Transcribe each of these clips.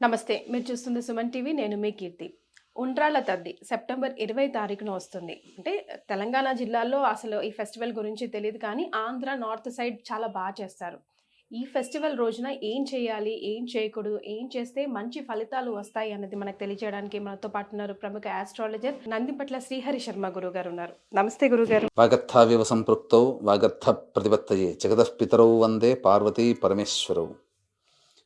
నమస్తే మీరు చూస్తుంది సుమన్ టీవీ నేను మీ కీర్తి. ఉండ్రాల తద్ది సెప్టెంబర్ ఇరవై తారీఖున వస్తుంది. అంటే తెలంగాణ జిల్లాలో అసలు ఈ ఫెస్టివల్ గురించి తెలియదు కానీ ఆంధ్ర నార్త్ సైడ్ చాలా బాగా చేస్తారు. ఈ ఫెస్టివల్ రోజున ఏం చేయాలి ఏం చేయకూడదు ఏం చేస్తే మంచి ఫలితాలు వస్తాయి అన్నది మనకు తెలియజేయడానికి మనతో పాటు ఉన్నారు ప్రముఖ ఆస్ట్రాలజర్ నందిపట్ల శ్రీహరి శర్మ గురువు గారు ఉన్నారు. నమస్తే గురుగారు. వాగర్థావివ సంపృక్తౌ వాగర్థ ప్రతిపత్తయే జగదః పితరౌ వందే పార్వతీ పరమేశ్వరవు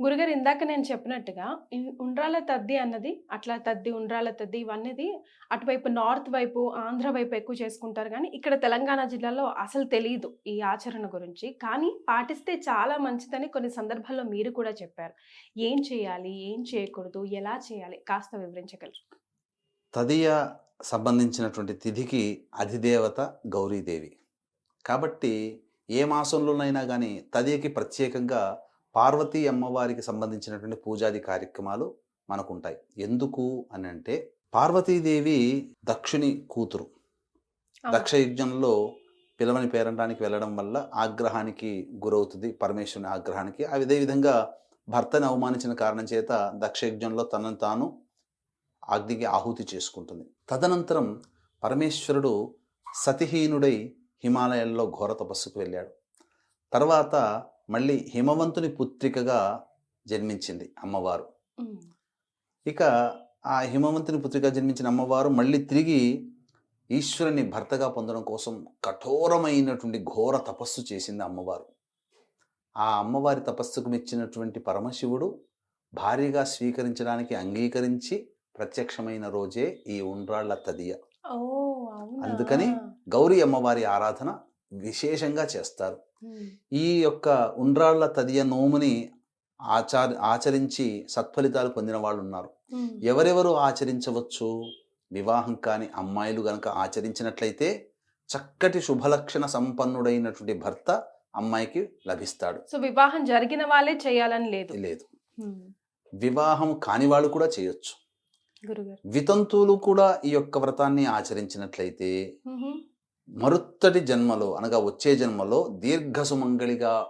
గురుగారు ఇందాక నేను చెప్పినట్టుగా ఉండ్రాల తద్ది అన్నది అట్లా తద్ది ఉండ్రాల తద్ది ఇవన్నీ అటువైపు నార్త్ వైపు ఆంధ్ర వైపు ఎక్కువ చేసుకుంటారు కానీ ఇక్కడ తెలంగాణ జిల్లాలో అసలు తెలియదు ఈ ఆచరణ గురించి. కానీ పాటిస్తే చాలా మంచిదని కొన్ని సందర్భాల్లో మీరు కూడా చెప్పారు. ఏం చేయాలి ఏం చేయకూడదు ఎలా చేయాలి కాస్త వివరించగలరు. తదియ సంబంధించినటువంటి తిథికి అధిదేవత గౌరీదేవి. కాబట్టి ఏ మాసంలోనైనా కానీ తదియకి ప్రత్యేకంగా పార్వతీ అమ్మవారికి సంబంధించినటువంటి పూజాది కార్యక్రమాలు మనకుంటాయి. ఎందుకు అని అంటే పార్వతీదేవి దక్షుని కూతురు. దక్ష యజ్ఞంలో పిలవని పేరంటానికి వెళ్ళడం వల్ల ఆగ్రహానికి గురవుతుంది పరమేశ్వరుని ఆగ్రహానికి. అదే విధంగా భర్తని అవమానించిన కారణం చేత దక్ష యజ్ఞంలో తనను తాను అగ్నికి ఆహుతి చేసుకుంటుంది. తదనంతరం పరమేశ్వరుడు సతిహీనుడై హిమాలయాల్లో ఘోర తపస్సుకు వెళ్ళాడు. తర్వాత మళ్ళీ హిమవంతుని పుత్రికగా జన్మించింది అమ్మవారు. ఇక ఆ హిమవంతుని పుత్రికగా జన్మించిన అమ్మవారు మళ్ళీ తిరిగి ఈశ్వరుని భర్తగా పొందడం కోసం కఠోరమైనటువంటి ఘోర తపస్సు చేసింది అమ్మవారు. ఆ అమ్మవారి తపస్సుకు మెచ్చినటువంటి పరమశివుడు భార్యగా స్వీకరించడానికి అంగీకరించి ప్రత్యక్షమైన రోజే ఈ ఉండ్రాళ్ళ తదియ. అందుకని గౌరీ అమ్మవారి ఆరాధన విశేషంగా చేస్తారు. ఈ యొక్క ఉండ్రాళ్ళ తదియ నోముని ఆచార ఆచరించి సత్ఫలితాలు పొందిన వాళ్ళు ఉన్నారు. ఎవరెవరు ఆచరించవచ్చు వివాహం కాని అమ్మాయిలు గనక ఆచరించినట్లయితే చక్కటి శుభలక్షణ సంపన్నుడైనటువంటి భర్త అమ్మాయికి లభిస్తాడు సో వివాహం జరిగిన వాళ్ళే చేయాలని లేదు లేదు. వివాహం కాని వాళ్ళు కూడా చేయొచ్చు వితంతువులు కూడా ఈ యొక్క వ్రతాన్ని ఆచరించినట్లయితే. మరుత్తటి జన్మలో అనగా వచ్చే జన్మలో దీర్ఘసుమంగళిగా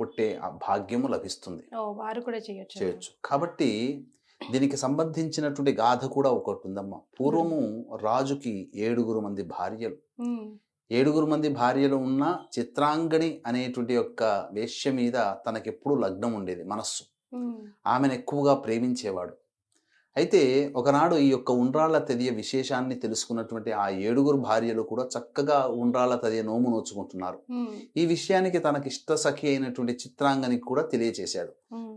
పుట్టే ఆ భాగ్యము లభిస్తుంది. వారు కూడా చేయొచ్చు చేయొచ్చు. కాబట్టి దీనికి సంబంధించినటువంటి గాథ కూడా ఒకటి ఉందమ్మా పూర్వము రాజుకి ఏడుగురు మంది భార్యలు. ఏడుగురు మంది భార్యలు ఉన్న చిత్రాంగణి అనేటువంటి యొక్క వేశ్య మీద తనకెప్పుడు లగ్నం ఉండేది మనస్సు. ఆమెను ఎక్కువగా ప్రేమించేవాడు. అయితే ఒకనాడు ఈ యొక్క ఉండ్రాళ్ళ తదియ విశేషాన్ని తెలుసుకున్నటువంటి ఆ ఏడుగురు భార్యలు కూడా చక్కగా ఉండ్రాళ్ళ తదియ నోము నోచుకుంటున్నారు. ఈ విషయానికి తనకి ఇష్ట సఖి అయినటువంటి చిత్రాంగనికి కూడా తెలియచేశాడు.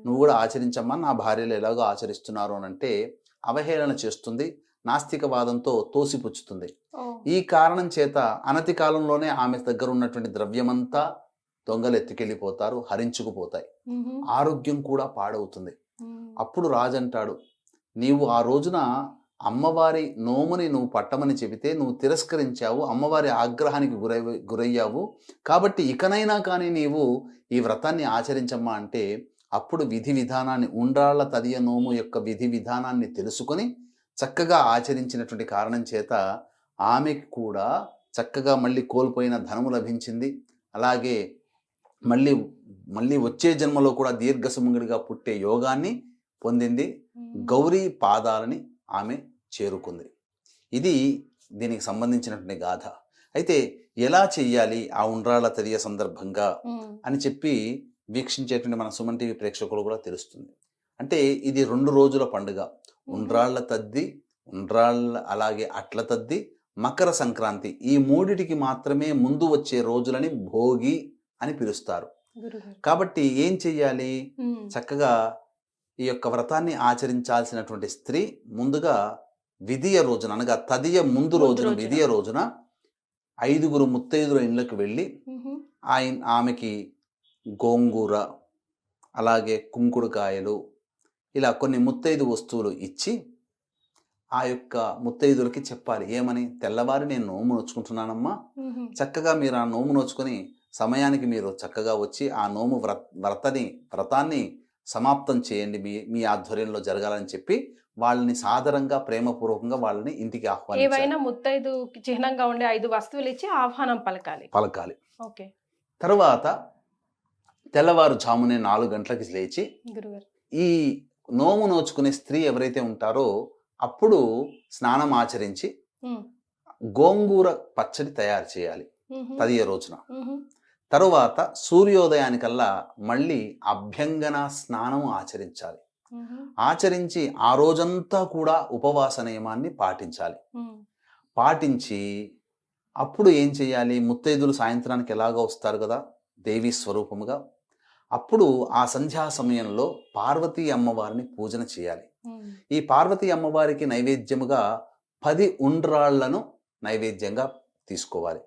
నువ్వు కూడా ఆచరించమ్మా నా భార్యలు ఎలాగో ఆచరిస్తున్నారు అని అంటే అవహేళన చేస్తుంది నాస్తికవాదంతో తోసిపుచ్చుతుంది. ఈ కారణం చేత అనతి కాలంలోనే ఆమె దగ్గర ఉన్నటువంటి ద్రవ్యమంతా దొంగలు ఎత్తుకెళ్ళిపోతారు హరించుకుపోతాయి. ఆరోగ్యం కూడా పాడవుతుంది. అప్పుడు రాజు అంటాడు నీవు ఆ రోజున అమ్మవారి నోముని నువ్వు పట్టమని చెబితే నువ్వు తిరస్కరించావు అమ్మవారి ఆగ్రహానికి గురై గురయ్యావు. కాబట్టి ఇకనైనా కానీ నీవు ఈ వ్రతాన్ని ఆచరించమ్మా అంటే అప్పుడు విధి విధానాన్ని ఉండ్రాళ్ళ తదియ నోము యొక్క విధి విధానాన్ని తెలుసుకొని చక్కగా ఆచరించినటువంటి కారణం చేత ఆమెకు కూడా చక్కగా మళ్ళీ కోల్పోయిన ధనము లభించింది. అలాగే మళ్ళీ మళ్ళీ వచ్చే జన్మలో కూడా దీర్ఘసుమంగుడిగా పుట్టే యోగాన్ని పొందింది. గౌరీ పాదాలని ఆమె చేరుకుంది. ఇది దీనికి సంబంధించినటువంటి గాథ. అయితే ఎలా చెయ్యాలి ఆ ఉండ్రాళ్ళ తెలియ సందర్భంగా. అని చెప్పి వీక్షించేటువంటి మన సుమన్ టీవీ ప్రేక్షకులు కూడా తెలుస్తుంది. అంటే ఇది రెండు రోజుల పండుగ. ఉండ్రాళ్ళ తద్ది ఉండ్రాళ్ళ అలాగే అట్ల తద్ది మకర సంక్రాంతి ఈ మూడిటికి మాత్రమే ముందు వచ్చే రోజులని భోగి అని పిలుస్తారు. కాబట్టి ఏం చెయ్యాలి. చక్కగా ఈ యొక్క వ్రతాన్ని ఆచరించాల్సినటువంటి స్త్రీ ముందుగా విధియ రోజున అనగా తదియ ముందు రోజున. విధియ రోజున ఐదుగురు ముత్తైదుల ఇళ్ళకి వెళ్ళి. ఆయన ఆమెకి గోంగూర అలాగే కుంకుడుకాయలు ఇలా కొన్ని ముత్తైదు వస్తువులు ఇచ్చి ఆ యొక్క ముత్తైదులకి చెప్పాలి ఏమని తెల్లవారి నేను నోము నోచుకుంటున్నానమ్మా. చక్కగా మీరు ఆ నోము నోచుకొని సమయానికి మీరు చక్కగా వచ్చి ఆ నోము వ్రత వ్రతని వ్రతాన్ని సమాప్తం చేయండి మీ మీ ఆధ్వర్యంలో జరగాలని చెప్పి వాళ్ళని సాదరంగా ప్రేమపూర్వకంగా వాళ్ళని ఇంటికి ఆహ్వానించాలి ఏవైనా ముత్తైదు చిహ్నంగా ఉండే ఐదు వస్తువులు ఇచ్చి ఆహ్వానం పలకాలి. పలకాలి. ఓకే. తర్వాత తెల్లవారుజామునే నాలుగు గంటలకి లేచి ఈ నోము నోచుకునే స్త్రీ ఎవరైతే ఉంటారో అప్పుడు స్నానం ఆచరించి గోంగూర పచ్చడి తయారు చేయాలి తదియ రోజున. తరువాత సూర్యోదయానికల్లా మళ్ళీ అభ్యంగన స్నానం ఆచరించాలి. ఆచరించి ఆ రోజంతా కూడా ఉపవాస నియమాన్ని పాటించాలి. పాటించి అప్పుడు ఏం చేయాలి? ముత్తైదులు సాయంత్రానికి ఎలాగో వస్తారు కదా? దేవి స్వరూపముగా. అప్పుడు ఆ సంధ్యా సమయంలో పార్వతీ అమ్మవారిని పూజన చేయాలి. ఈ పార్వతీ అమ్మవారికి నైవేద్యముగా పది ఉండ్రాళ్ళను నైవేద్యంగా తీసుకోవాలి.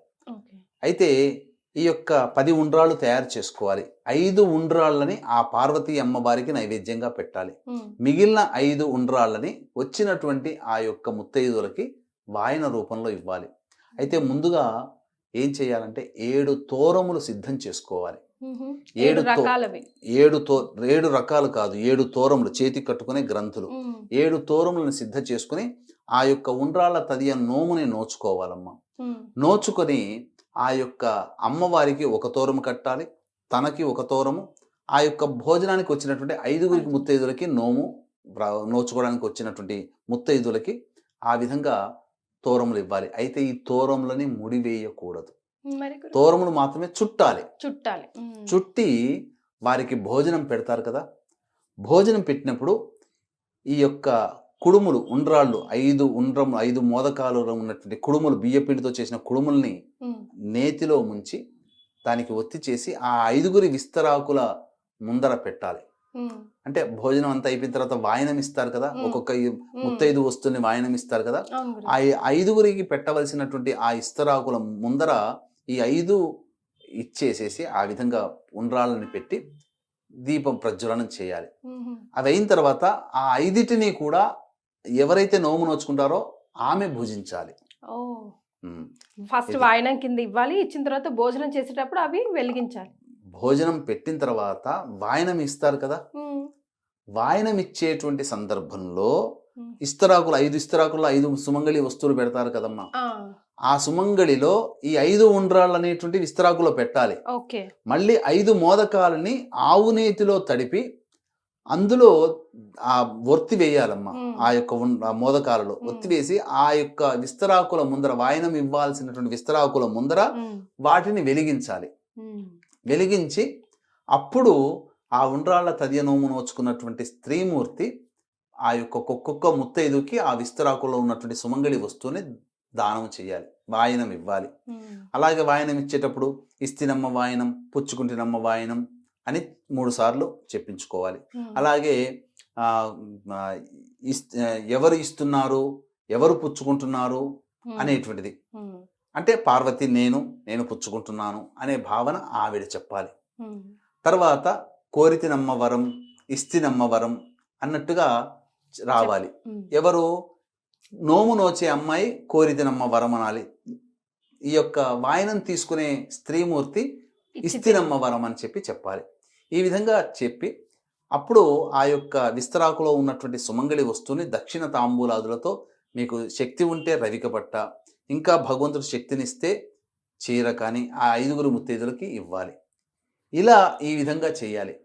అయితే ఈ యొక్క పది ఉండ్రాళ్ళు తయారు చేసుకోవాలి. ఐదు ఉండ్రాళ్ళని ఆ పార్వతీ అమ్మవారికి నైవేద్యంగా పెట్టాలి. మిగిలిన ఐదు ఉండ్రాళ్ళని వచ్చినటువంటి ఆ యొక్క ముత్తైదులకి వాయన రూపంలో ఇవ్వాలి. అయితే ముందుగా ఏం చేయాలంటే ఏడు తోరములు సిద్ధం చేసుకోవాలి. ఏడు ఏడు తో- ఏడు తో ఏడు రకాలు కాదు ఏడు తోరములు చేతి కట్టుకునే గ్రంథులు. ఏడు తోరములను సిద్ధ చేసుకుని ఆ యొక్క ఉండ్రాళ్ళ తదియ నోముని నోచుకోవాలమ్మా. నోచుకొని ఆ యొక్క అమ్మవారికి ఒక తోరము కట్టాలి తనకి ఒక తోరము ఆ యొక్క భోజనానికి వచ్చినటువంటి ఐదుగురికి ముత్తైదులకి నోము నోచుకోవడానికి వచ్చినటువంటి ముత్తైదులకి ఆ విధంగా తోరములు ఇవ్వాలి. అయితే ఈ తోరములని ముడివేయకూడదు. తోరములు మాత్రమే చుట్టాలి. చుట్టాలి. చుట్టి వారికి భోజనం పెడతారు కదా. భోజనం పెట్టినప్పుడు ఈ యొక్క కుడుములు ఉండ్రాళ్ళు ఐదు ఉండ్రం ఐదు మోదకాలు ఉన్నటువంటి కుడుములు బియ్యపిండితో చేసిన కుడుముల్ని నేతిలో ముంచి దానికి ఒత్తి చేసి ఆ ఐదుగురి విస్తరాకుల ముందర పెట్టాలి. అంటే భోజనం అంతా అయిపోయిన తర్వాత వాయనం ఇస్తారు కదా. ఒక్కొక్క ముత్తైదు వస్తువుని వాయనం ఇస్తారు కదా. ఆ ఐదుగురికి పెట్టవలసినటువంటి ఆ ఇస్తరాకుల ముందర ఈ ఐదు ఇచ్చేసేసి ఆ విధంగా ఉండ్రాళ్ళని పెట్టి దీపం ప్రజ్వలనం చేయాలి. అవి అయిన తర్వాత ఆ ఐదిటిని కూడా ఎవరైతే నోము నోచుకుంటారో ఆమె భుజించాలి. ఫస్ట్ వాయనం కింద ఇవ్వాలి ఇచ్చిన తర్వాత భోజనం చేసేటప్పుడు అవి వెలిగించాలి. భోజనం పెట్టిన తర్వాత వాయనం ఇస్తారు కదా? వాయనం ఇచ్చేటువంటి సందర్భంలో. ఇస్తరాకులు ఐదు ఇస్తరాకుల్లో ఐదు సుమంగళి వస్తువులు పెడతారు కదమ్మా. ఆ, సుమంగళిలో ఈ ఐదు ఉండ్రాళ్ళు అనేటువంటి విస్తరాకులో పెట్టాలి. మళ్ళీ ఐదు మోదకాలని ఆవు నేతిలో తడిపి అందులో ఆ ఒత్తి వేయాలమ్మా. మ్మ్. ఆ యొక్క మోదకాలలో. ఒత్తి వేసి ఆ యొక్క విస్తరాకుల ముందర వాయనం ఇవ్వాల్సినటువంటి విస్తరాకుల ముందర వాటిని వెలిగించాలి. వెలిగించి అప్పుడు ఆ ఉండ్రాళ్ళ తదియ నోము నోచుకున్నటువంటి స్త్రీమూర్తి ఆ యొక్క ఒక్కొక్క ముత్తైదుకి ఆ విస్తరాకులో ఉన్నటువంటి సుమంగళి వస్తువుని దానం చేయాలి. వాయనం ఇవ్వాలి. అలాగే వాయనం ఇచ్చేటప్పుడు ఇస్తినమ్మ వాయనం పుచ్చుకుంటినమ్మ వాయనం అని మూడు సార్లు చెప్పించుకోవాలి. ఉమ్. అలాగే ఎవరు ఇస్తున్నారు ఎవరు పుచ్చుకుంటున్నారు ఉమ్, అనేటువంటిది. ఉమ్, అంటే పార్వతి నేను నేను పుచ్చుకుంటున్నాను అనే భావన ఆవిడ చెప్పాలి. తర్వాత కోరితినమ్మ వరం ఇస్తినమ్మ వరం అన్నట్టుగా రావాలి. ఎవరు? నోము నోచే అమ్మాయి కోరితినమ్మ వరం అనాలి. ఈ యొక్క వాయనం తీసుకునే స్త్రీమూర్తి ఇస్తినమ్మ వరం అని చెప్పి చెప్పాలి. ఈ విధంగా చెప్పి అప్పుడు ఆ యొక్క విస్తరాకులో ఉన్నటువంటి సుమంగళి వస్తువుని దక్షిణ తాంబూలాదులతో మీకు శక్తి ఉంటే రవిక పట్ట ఇంకా భగవంతుడు శక్తినిస్తే చీర కానీ ఆ ఐదుగురు ముత్తైదులకి ఇవ్వాలి. ఇలా ఈ విధంగా చేయాలి.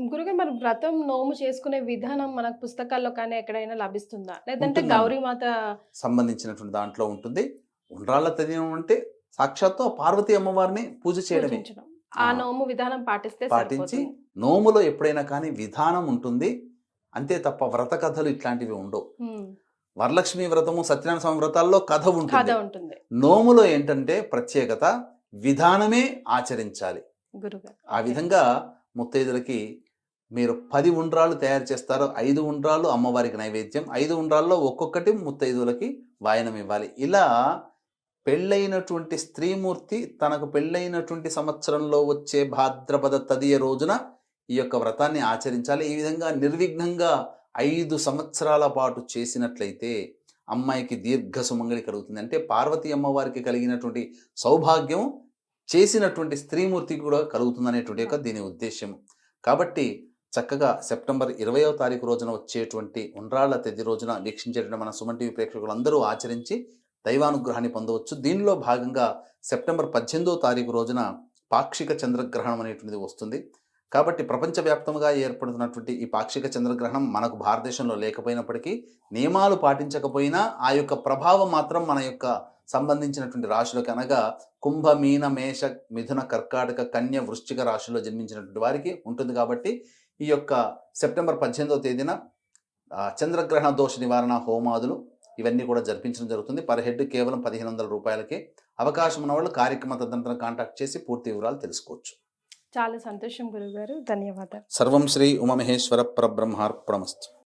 గురుగారు మరి వ్రతం నోము చేసుకునే విధానం మనకు పుస్తకాల్లో కానీ ఎక్కడైనా లభిస్తుందా? లేదంటే. గౌరీమాత సంబంధించినటువంటి దాంట్లో ఉంటుంది. ఉండ్రాళ్ళ తదినం అంటే సాక్షాత్తు పార్వతీ అమ్మవారిని పూజ చేయడమే. పూజించడం. ఆ. నోము విధానం పాటిస్తే పాటించి. నోములో ఎప్పుడైనా కానీ విధానం ఉంటుంది. అంతే తప్ప వ్రత కథలు ఇట్లాంటివి ఉండవు. వరలక్ష్మి వ్రతము సత్యనారాయణ స్వామి వ్రతాల్లో కథ ఉంటుంది. నోములో ఏంటంటే ప్రత్యేకత విధానమే ఆచరించాలి. ఆ. విధంగా ముత్తైదులకి మీరు పది ఉండ్రాళ్ళు తయారు చేస్తారు ఐదు ఉండ్రాళ్ళు అమ్మవారికి నైవేద్యం ఐదు ఉండ్రాల్లో ఒక్కొక్కటి ముత్తైదులకి వాయనం ఇవ్వాలి. ఇలా పెళ్ళైనటువంటి స్త్రీమూర్తి తనకు పెళ్ళైనటువంటి సంవత్సరంలో వచ్చే భాద్రపద తదియ రోజున ఈ యొక్క వ్రతాన్ని ఆచరించాలి. ఈ విధంగా నిర్విఘ్నంగా ఐదు సంవత్సరాల పాటు చేసినట్లయితే అమ్మాయికి దీర్ఘ సుమంగళి కలుగుతుంది. అంటే పార్వతీ అమ్మవారికి కలిగినటువంటి సౌభాగ్యం చేసినటువంటి స్త్రీమూర్తికి కూడా కలుగుతుంది అనేటువంటి యొక్క దీని ఉద్దేశం కాబట్టి చక్కగా సెప్టెంబర్ ఇరవయో తారీఖు రోజున వచ్చేటువంటి ఉండ్రాళ్ళ తేదీ రోజున వీక్షించేటువంటి మన సుమన్ టీవీ ప్రేక్షకులందరూ ఆచరించి దైవానుగ్రహాన్ని పొందవచ్చు. దీనిలో భాగంగా సెప్టెంబర్ పద్దెనిమిదో తారీఖు రోజున పాక్షిక చంద్రగ్రహణం అనేటువంటిది వస్తుంది. కాబట్టి ప్రపంచవ్యాప్తంగా ఏర్పడుతున్నటువంటి ఈ పాక్షిక చంద్రగ్రహణం మనకు భారతదేశంలో లేకపోయినప్పటికీ నియమాలు పాటించకపోయినా ఆ యొక్క ప్రభావం మాత్రం మన యొక్క సంబంధించినటువంటి రాశులకు అనగా కుంభ మీన మేష మిథున కర్కాటక కన్య వృశ్చిక రాశిలో జన్మించినటువంటి వారికి ఉంటుంది కాబట్టి ఈ యొక్క సెప్టెంబర్ పద్దెనిమిదవ తేదీన చంద్రగ్రహణ దోష నివారణ హోమాదులు ఇవన్నీ కూడా జరిపించడం జరుగుతుంది. పర్ హెడ్ కేవలం పదిహేను వందల రూపాయలకే అవకాశం ఉన్న వాళ్ళు కార్యక్రమ తదనంతరం కాంటాక్ట్ చేసి పూర్తి వివరాలు తెలుసుకోవచ్చు. చాలా సంతోషం గురుగారు. ధన్యవాదాలు. సర్వం శ్రీ ఉమమహేశ్వర పరబ్రహ్మార్పణమస్తు.